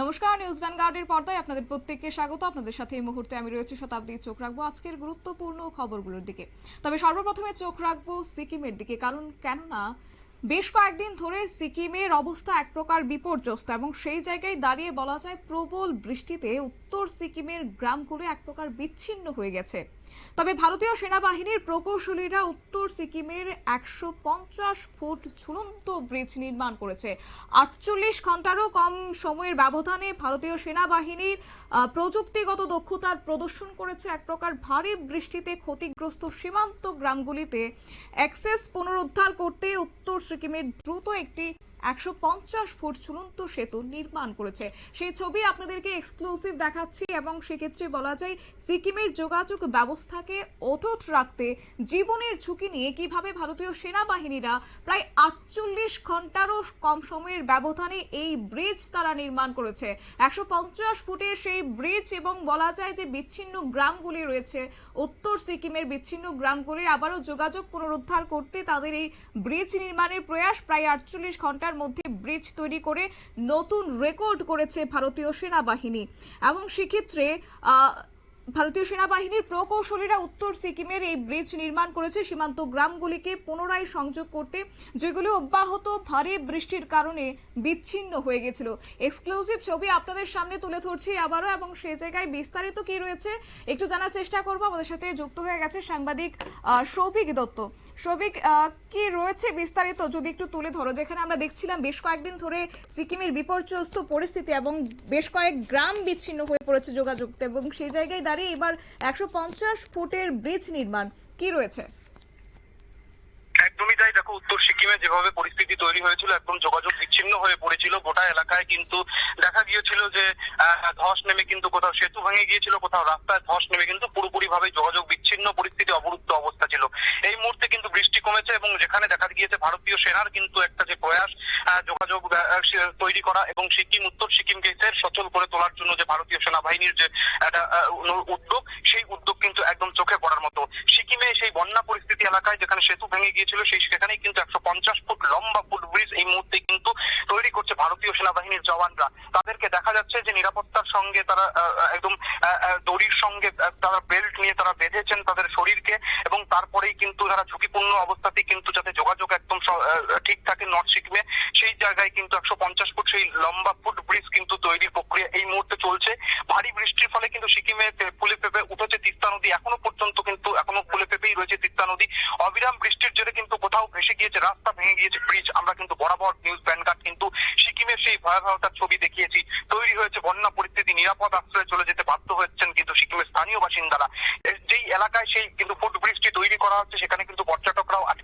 নমস্কার, নিউজ ভ্যানগার্ডের পর্দায় আপনাদের প্রত্যেককে স্বাগত। আপনাদের সাথে এই মুহূর্তে আমি রয়েছে শতাব্দী চোখ রাখব আজকের গুরুত্বপূর্ণ খবরগুলোর দিকে। তবে সর্বপ্রথমে চোখ রাখব সিকিমের দিকে, কারণ কেননা বেশ কয়েকদিন ধরে সিকিমের অবস্থা এক প্রকার বিপর্যস্ত এবং সেই জায়গায় দাঁড়িয়ে বলা যায় প্রবল বৃষ্টিতে উত্তর সিকিমের গ্রামগুলো এক প্রকার বিচ্ছিন্ন হয়ে গেছে। তবে ভারতীয় সেনাবাহিনীর প্রকৌশলীরা উত্তর সিকিমের একশো পঞ্চাশ ফুট ঝুলন্ত ব্রিজ নির্মাণ করেছে। আটচল্লিশ ঘন্টারও কম সময়ের ব্যবধানে ভারতীয় সেনাবাহিনীর প্রযুক্তিগত দক্ষতার প্রদর্শন করেছে এক প্রকার ভারী বৃষ্টিতে ক্ষতিগ্রস্ত সীমান্ত গ্রামগুলিতে। অ্যাক্সেস পুনরুদ্ধার করতে উত্তর সিকিমের দ্রুত একটি একশো পঞ্চাশ ফুট ঝুলন্ত সেতু নির্মাণ করেছে। সেই ছবি আপনাদেরকে এক্সক্লুসিভ দেখাচ্ছি এবং সেক্ষেত্রে বলা যায় সিকিমের যোগাযোগ ব্যবস্থাকে অটুট রাখতে জীবনের ঝুঁকি নিয়ে কীভাবে ভারতীয় সেনাবাহিনীরা প্রায় আটচল্লিশ ঘন্টারও কম সময়ের ব্যবধানে এই ব্রিজ তারা নির্মাণ করেছে। একশো পঞ্চাশ ফুটের সেই ব্রিজ এবং বলা যায় যে বিচ্ছিন্ন গ্রামগুলি রয়েছে, উত্তর সিকিমের বিচ্ছিন্ন গ্রামগুলির আবারও যোগাযোগ পুনরুদ্ধার করতে তাদের এই ব্রিজ নির্মাণের প্রয়াস প্রায় আটচল্লিশ ঘণ্টার মধ্যে ব্রিজ তৈরি করে নতুন রেকর্ড করেছে ভারতীয় সেনাবাহিনী। এবং সেক্ষেত্রে ভারতীয় সেনাবাহিনীর প্রকৌশলীরা উত্তর সিকিমের এই ব্রিজ নির্মাণ করেছে। সীমান্ত গ্রামগুলিকে পুনরায় সংযোগ করতে যেগুলো অব্যাহত ভারী বৃষ্টির কারণে বিচ্ছিন্ন হয়ে গেছিল। এক্সক্লুসিভ ছবি আপনাদের সামনে তুলে ধরছি আবারও এবং সে জায়গায় বিস্তারিত কি রয়েছে একটু জানার চেষ্টা করব। আমাদের সাথে যুক্ত হয়ে গেছে সাংবাদিক সৌভিক দত্ত। আহ, কি রয়েছে বিস্তারিত যদি একটু তুলে ধরো? যেখানে আমরা দেখছিলাম বেশ কয়েকদিন ধরে সিকিমের বিপর্যস্ত পরিস্থিতি এবং বেশ কয়েক গ্রাম বিচ্ছিন্ন হয়ে পড়েছে যোগাযোগ। এবং সেই জায়গায় দাঁড়িয়ে এবার একশো পঞ্চাশ ফুটের ব্রিজ নির্মাণ কি রয়েছে? একদমই তাই। দেখো, উত্তর সিকিমে যেভাবে পরিস্থিতি তৈরি হয়েছিল, একদম যোগাযোগ বিচ্ছিন্ন হয়ে পড়েছিল। গোটা এলাকায় কিন্তু দেখা গিয়েছিল যে ধস নেমে কিন্তু কোথাও সেতু ভেঙে গিয়েছিল, কোথাও রাস্তায় ধস নেমে কিন্তু পুরোপুরি ভাবে যোগাযোগ বিচ্ছিন্ন পরিস্থিতি অবরুদ্ধ অবস্থা ছিল। এই মুহূর্তে কিন্তু বৃষ্টি কমেছে এবং যেখানে দেখা গিয়েছে, ভারতীয় সেনার কিন্তু একটা যে প্রয়াস যোগাযোগ তৈরি করা এবং সিকিম উত্তর সিকিমকে সচল করে তোলার জন্য যে ভারতীয় সেনাবাহিনীর যে একটা উদ্যোগ, সেই উদ্যোগ কিন্তু একদম চোখে পড়ার মতো। সিকিমে সেই বন্যা পরিস্থিতি এলাকায় যেখানে সেতু ভেঙে গিয়েছিল, সেই সেখানেই কিন্তু একশো পঞ্চাশ ফুট লম্বা ফুট ব্রিজ এই মুহূর্তে কিন্তু তৈরি করছে ভারতীয় সেনাবাহিনীর জওয়ানরা। তাদেরকে দেখা যাচ্ছে যে নিরাপত্তার সঙ্গে তারা একদম দড়ির সঙ্গে তারা বেল্ট নিয়ে তারা বেঁধেছেন তাদের শরীরকে এবং তারপরেই কিন্তু তারা ঝুঁকিপূর্ণ অবস্থাতেই কিন্তু যাতে যোগাযোগ একদম ঠিক থাকে নর্থ সিকিমে। সেই জায়গায় কিন্তু একশো পঞ্চাশ ফুট সেই লম্বা ফুট ব্রিজ কিন্তু তৈরির প্রক্রিয়া এই মুহূর্তে চলছে। ভারী বৃষ্টির ফলে কিন্তু সিকিমে ফুলে পেঁপে উঠেছে তিস্তা নদী। এখনও পর্যন্ত কিন্তু এখনও ফুলে পেঁপেই রয়েছে তিস্তা নদী। অবিরাম বৃষ্টির জেরে কিন্তু কোথাও ভেসে গিয়েছে, রাস্তা ভেঙে গিয়েছে ব্রিজ আমরা কিন্তু বরাবর নিউজ ব্যানকার্ড কিন্তু সিকিমের সেই ভয়াবহতার ছবি দেখিয়েছি। তৈরি হয়েছে বন্যা পরিস্থিতি, নিরাপদ আশ্রয়ে চলে যেতে বাধ্য হচ্ছেন কিন্তু সিকিমের স্থানীয় বাসিন্দারা। যেই এলাকায় সেই কিন্তু ফুট ব্রিজটি তৈরি করা হচ্ছে, সেখানে কিন্তু পর্যটকরাও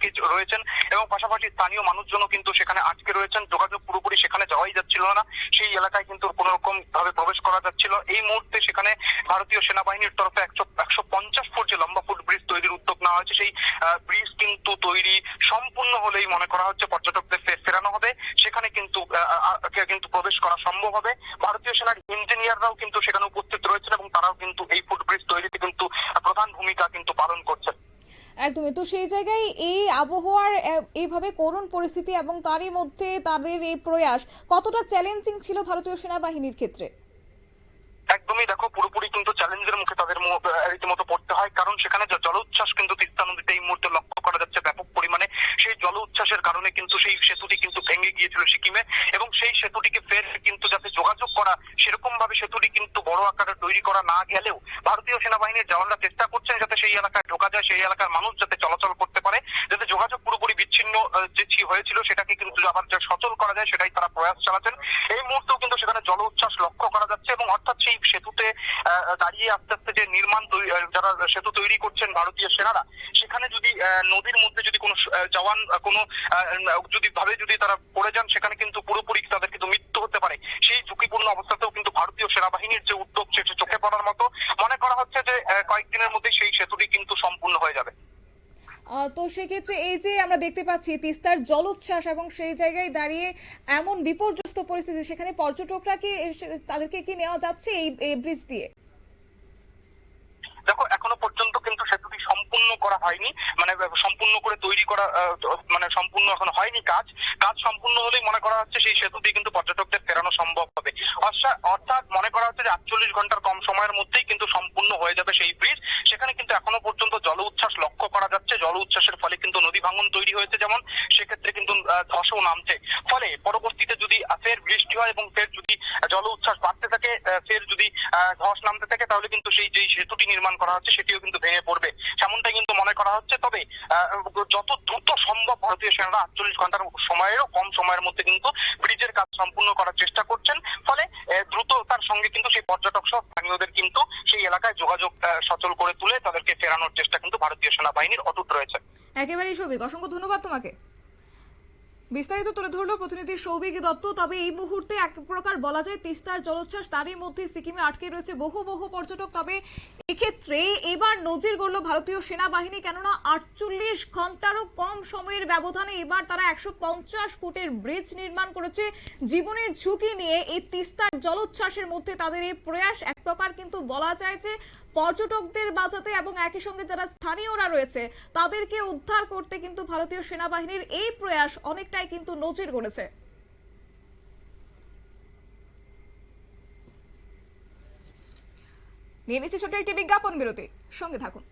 আটকে রয়েছেন এবং পাশাপাশি স্থানীয় মানুষজনও কিন্তু সেখানে আটকে রয়েছেন। যোগাযোগ পুরোপুরি সেখানে যাওয়াই যাচ্ছিল না। সেই এলাকায় কিন্তু কোন রকম ভাবে প্রবেশ করা যাচ্ছিল। এই মুহূর্তে সেখানে ভারতীয় সেনাবাহিনীর তরফে একশো একশো পঞ্চাশ ফুট যে লম্বা ফুট ব্রিজ তৈরির উদ্যোগ নেওয়া হয়েছে, সেই ব্রিজ কিন্তু তৈরি সম্পূর্ণ হলেই মনে করা হচ্ছে পর্যটকদের ফের ফেরানো হবে। সেখানে কিন্তু কিন্তু প্রবেশ করা সম্ভব হবে। ভারতীয় সেনার ইঞ্জিনিয়াররাও কিন্তু সেখানে উপস্থিত রয়েছেন এবং তারাও কিন্তু এই ফুট ব্রিজ তৈরিতে কিন্তু প্রধান ভূমিকা কিন্তু পালন করছেন। একদমই। তো সেই জায়গায় এই আবহাওয়ার এইভাবে করুণ পরিস্থিতি এবং তারই মধ্যে তাদের এই প্রয়াস, কতটা চ্যালেঞ্জিং ছিল ভারতীয় সেনাবাহিনীর ক্ষেত্রে? একদমই দেখো, পুরোপুরি কিন্তু চ্যালেঞ্জের মুখে তাদের মু- আহ, রীতিমতো পড়তে হয় কারণ সেখানে যে জল উচ্ছ্বাস কিন্তু তিস্তা নদীতে এই মুহূর্তে লক্ষ্য করা যাচ্ছে ব্যাপক পরিমাণে সেই জল উচ্ছ্বাসের কারণে কিন্তু সেই সেতুটি কিন্তু ভেঙে গিয়েছিল সিকিমে এবং সেই সেতুটিকে ফের কিন্তু যাতে যোগাযোগ করা ভাবে সেতুটি কিন্তু বড় আকারে তৈরি করা না গেলেও ভারতীয় সেনাবাহিনীর জওয়ানরা চেষ্টা করছেন যাতে সেই এলাকায় ঢোকা যায়, সেই এলাকার মানুষ যাতে চলাচল করতে পারে, যাতে যোগাযোগ পুরোপুরি বিচ্ছিন্ন যে হয়েছিল সেটাকে কিন্তু আবার সচল করা যায় সেটাই তারা প্রয়াস চালাচ্ছেন। এই মুহূর্তেও কিন্তু সেখানে জল উচ্ছ্বাস লক্ষ্য করা যাচ্ছে এবং অর্থাৎ সেই সেতুতে দাঁড়িয়ে আস্তে আস্তে যে নির্মাণ যারা সেতু তৈরি করছেন ভারতীয় সেনারা, সেখানে যদি নদীর মধ্যে যদি কোনো জওয়ান কোনো যদি ভাবে যদি তারা পড়ে যান, সেখানে কিন্তু পুরোপুরি তাদের কিন্তু মৃত্যু হতে পারে। সেই ঝুঁকিপূর্ণ ভারতীয় সেনাবাহিনীর যে উদ্যোগ সেটা চোখে পড়ার মতো মনে করা হচ্ছে যে কয়েকদিনের মধ্যে সেই সেতুটি কিন্তু সম্পূর্ণ হয়ে যাবে। তো সেক্ষেত্রে এই যে আমরা দেখতে পাচ্ছি তিস্তার জলোচ্ছ্বাস এবং সেই জায়গায় দাঁড়িয়ে এমন বিপর্যস্ত পরিস্থিতি সেখানে পর্যটকরা কি তাদেরকে কি নেওয়া যাচ্ছে এই ব্রিজ দিয়ে? দেখো এখনও পর্যন্ত কিন্তু সেতুটি সম্পূর্ণ করা হয়নি। মানে সম্পূর্ণ করে তৈরি করা মানে সম্পূর্ণ এখন হয়নি কাজ। কাজ সম্পূর্ণ হলেই মনে করা হচ্ছে সেই সেতুটি কিন্তু পর্যটকদের ফেরানো সম্ভব হবে। অর্থাৎ মনে করা হচ্ছে যে আটচল্লিশ ঘণ্টার কম সময়ের মধ্যেই কিন্তু সম্পূর্ণ হয়ে যাবে সেই ব্রিজ সেখানে কিন্তু এখনও পর্যন্ত জল উচ্ছ্বাস লক্ষ্য করা যাচ্ছে। জল উচ্ছ্বাসের ফলে কিন্তু নদী ভাঙন তৈরি হয়েছে যেমন। সেক্ষেত্রে ধসও নামছে। ফলে পরবর্তীতে যদি ফের বৃষ্টি হয় এবং ফের যদি জল উচ্ছ্বাস বাড়তে থাকে ফের যদি ধস নামতে থাকে, তাহলে কিন্তু সেই যেই সেতুটি নির্মাণ করা হচ্ছে, সেটিও কিন্তু ভেঙে পড়বে। এমনটাই কিন্তু মনে করা হচ্ছে, তবে যত দ্রুত সম্ভব ভারতীয় সেনারা আটচল্লিশ ঘণ্টার সময়েরও কম সময়ের মধ্যে কিন্তু ব্রিজের কাজ সম্পূর্ণ করার চেষ্টা করছেন। ফলে দ্রুততার সঙ্গে কিন্তু সেই পর্যটক সহ স্থানীয়দের কিন্তু সেই এলাকায় যোগাযোগ সচল করে তুলে তাদেরকে ফেরানোর চেষ্টা কিন্তু ভারতীয় সেনাবাহিনীর অটুট রয়েছে। একেবারেই সৌভিক, অসংখ্য ধন্যবাদ তোমাকে। বিস্তারিত তুলে ধরলো প্রতিনিধি সৌভিক দত্ত, তবে এই মুহূর্তে এক প্রকার বলা যায় তিস্তার জলোচ্ছ্বাস তারই মধ্যে সিকিমে আটকে রয়েছে বহু বহু পর্যটক। তবে এক্ষেত্রে এবার নজির গড়ল ভারতীয় সেনাবাহিনী, কেননা আটচল্লিশ ঘন্টারও কম সময়ের ব্যবধানে এবার তারা একশো পঞ্চাশ ফুটের ব্রিজ নির্মাণ করেছে। জীবনের ঝুঁকি নিয়ে এই তিস্তার জলোচ্ছ্বাসের মধ্যে তাদের এই প্রয়াস এক প্রকার কিন্তু বলা যায় যে পর্যটকদের বাঁচাতে এবং একই সঙ্গে যারা স্থানীয়রা রয়েছে, তাদেরকে উদ্ধার করতে কিন্তু ভারতীয় সেনাবাহিনীর এই প্রয়াস অনেকটাই কিন্তু নজির গড়েছে। নিয়ে নিচ্ছি ছোট একটি বিজ্ঞাপন বিরতি। সঙ্গে থাকুন।